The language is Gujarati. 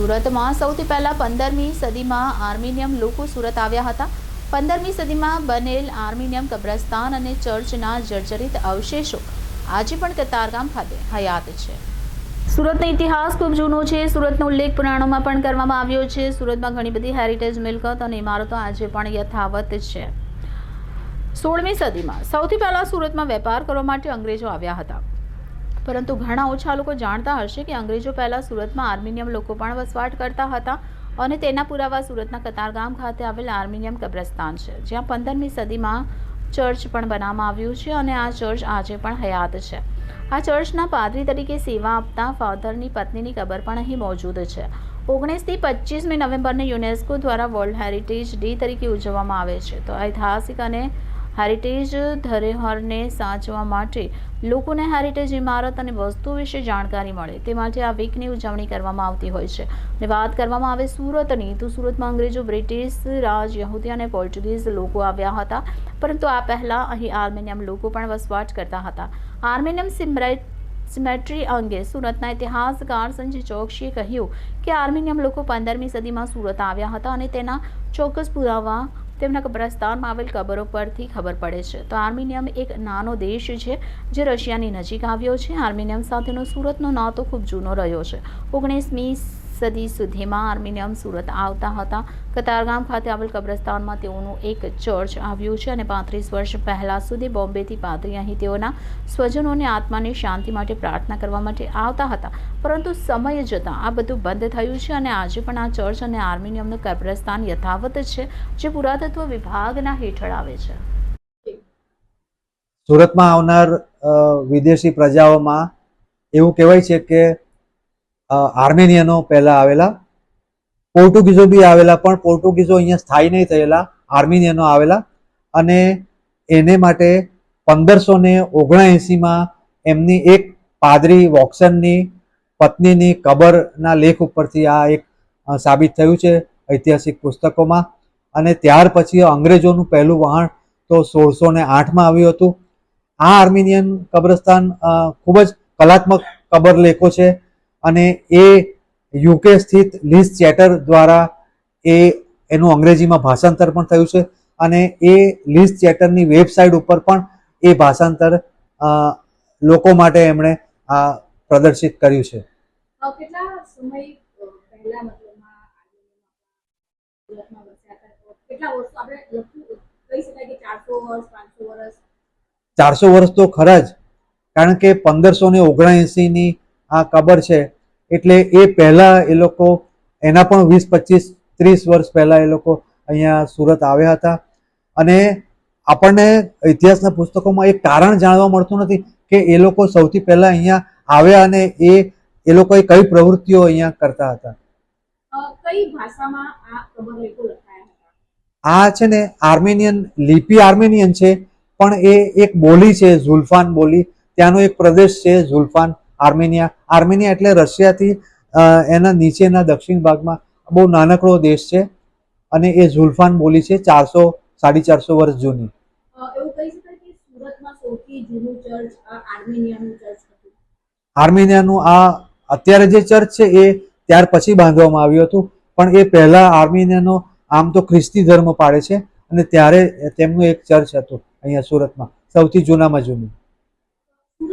સુરતમાં સૌથી પહેલાં પંદરમી સદીમાં આર્મિનિયમ લોકો સુરત આવ્યા હતા. પંદરમી સદીમાં બનેલ આર્મિનિયમ કબ્રસ્તાન અને ચર્ચના જર્જરિત અવશેષો. આજે પણ કતારગામ ખાતે હયાત છે. સુરતનો ઇતિહાસ ખૂબ જૂનો છે. સુરતનો ઉલ્લેખ પુરાણોમાં પણ કરવામાં આવ્યો છે. સુરતમાં ઘણી બધી હેરિટેજ મિલકત અને ઇમારતો આજે પણ યથાવત છે. સોળમી સદીમાં સૌથી પહેલાં સુરતમાં વેપાર કરવા માટે અંગ્રેજો આવ્યા હતા. પરંતુ ઘણા ઓછા લોકો જાણતા હશે કે અંગ્રેજો પહેલાં સુરતમાં આર્મિનિયમ લોકો પણ વસવાટ કરતા હતા અને તેના પુરાવા સુરતના કતારગામ ખાતે આવેલ આર્મિનિયમ કબ્રસ્તાન છે, જ્યાં પંદરમી સદીમાં ચર્ચ પણ બનાવવામાં આવ્યું છે અને આ ચર્ચ આજે પણ હયાત છે. આ ચર્ચના પાદરી તરીકે સેવા આપતા ફાધરની પત્નીની કબર પણ અહીં મોજૂદ છે. ઓગણીસથી પચીસમી નવેમ્બરને યુનેસ્કો દ્વારા વર્લ્ડ હેરિટેજ ડે તરીકે ઉજવવામાં આવે છે. તો ઐતિહાસિક અને હેરિટેજ ધરોહરને સાચવા માટે લોકોને હેરિટેજ ઇમારત અને વસ્તુ વિશે જાણકારી મળે. તે માટે આ વીકની ઉજવણી કરવામાં આવતી હોય છે. અને વાત કરવામાં આવે સુરતની, તો સુરતમાં અંગ્રેજો, બ્રિટિશ, રાજ, યહૂદી અને પોર્ટુગીઝ લોકો આવ્યા હતા. પરંતુ આ પહેલાં અહીં આર્મેનિયમ લોકો પણ વસવાટ કરતા હતા. આર્મેનિયમ સિમરાઇટ સિમેટ્રી અંગે સુરતના ઇતિહાસકાર સંજય ચોકસીએ કહ્યું કે આર્મેનિયમ લોકો પંદરમી સદીમાં સુરત આવ્યા હતા અને તેના ચોક્કસ પુરાવા તેમના કબ્રસ્તાનમાં આવેલ કબરો પરથી ખબર પડે છે. તો આર્મેનિયમ એક નાનો દેશ છે જે રશિયાની નજીક આવ્યો છે. આર્મેનિયમ સાથેનો સુરતનો નાતો ખૂબ જૂનો રહ્યો છે. ઓગણીસમી સદી સુધીમાં આર્મેનિયમ સુરત આવતા હતા. કતારગામ ખાતે આવેલ કબ્રસ્તાનમાં તેઓનું એક ચર્ચ આવ્યું છે અને પાંત્રીસ વર્ષ પહેલાં સુધી બોમ્બેથી પાદરી અહીં તેઓના સ્વજનોને આત્માની શાંતિ માટે પ્રાર્થના કરવા માટે આવતા હતા. પરંતુ સમય જતાં આ બધું બંધ થયું છે અને આજે પણ આ ચર્ચ અને આર્મેનિયમનું કબ્રસ્તાન યથાવત છે, જે પુરાતત્વ વિભાગના હેઠળ આવે છે. સુરતમાં આવનાર વિદેશી પ્રજાઓમાં એવું કહેવાય છે કે આર્મેનિયનો પહેલા આવેલા. પોર્ટુગીઝો બી આવેલા પણ, પોર્ટુગીઝો અહીંયા સ્થાયી નહીં થયેલા, આર્મેનિયનો આવેલા. અને એને માટે પંદરસો ને ઓગણએંસીમાં એમની એક પાદરી વોક્સનની પત્નીની કબરના લેખ ઉપરથી આ એક સાબિત થયું છે ઐતિહાસિક પુસ્તકોમાં. અને ત્યાર પછી અંગ્રેજોનું પહેલું વહાણ તો સોળસો ને આઠમાં આવ્યું હતું. આ આર્મેનિયન કબ્રસ્તાન ખૂબ જ કલાત્મક કબર લેખો છે. અને એ યુકે સ્થિત લીઝ ચેટર દ્વારા એ એનું અંગ્રેજીમાં ભાષાંતર પણ થયું છે અને એ લીઝ ચેટરની વેબસાઇટ ઉપર પણ એ ભાષાંતર લોકો માટે એમણે આ પ્રદર્શિત કર્યું છે. ચારસો વર્ષ તો ખરા જ કારણ કે પંદરસો ને ઓગણએંસીની આ કબર છે. એટલે એ પહેલાં એ લોકો એના પણ વીસ પચીસ ત્રીસ વર્ષ પહેલાં એ લોકો અહીંયા સુરત આવ્યા હતા. અને આપણને ઇતિહાસના પુસ્તકોમાં એક કારણ જાણવા મળતું નથી કે એ લોકો સૌથી પહેલાં અહીંયા આવ્યા અને એ એ લોકોએ કઈ પ્રવૃત્તિઓ અહીંયા કરતા હતા. કઈ ભાષામાં આ કબરલેખો લખાયા હતા? આ છે ને આર્મેનિયન લિપિ આર્મેનિયન છે પણ એ એક બોલી છે ઝુલ્ફાન બોલી. ત્યાંનો એક પ્રદેશ છે ઝુલ્ફાન. આર્મેનિયા. આર્મેનિયા એટલે રશિયાથી એના નીચેના દક્ષિણ ભાગમાં બહુ નાનકડો દેશ છે અને એ ઝુલ્ફાન બોલી છે ચારસો સાડી ચારસો વર્ષ જૂની. આર્મેનિયાનું આ અત્યારે જે ચર્ચ છે એ ત્યાર પછી બાંધવામાં આવ્યું હતું પણ એ પહેલા આર્મેનિયાનો આમ તો ખ્રિસ્તી ધર્મ પાડે છે અને ત્યારે તેમનું એક ચર્ચ હતું અહીંયા સુરતમાં સૌથી જૂનામાં જૂનું.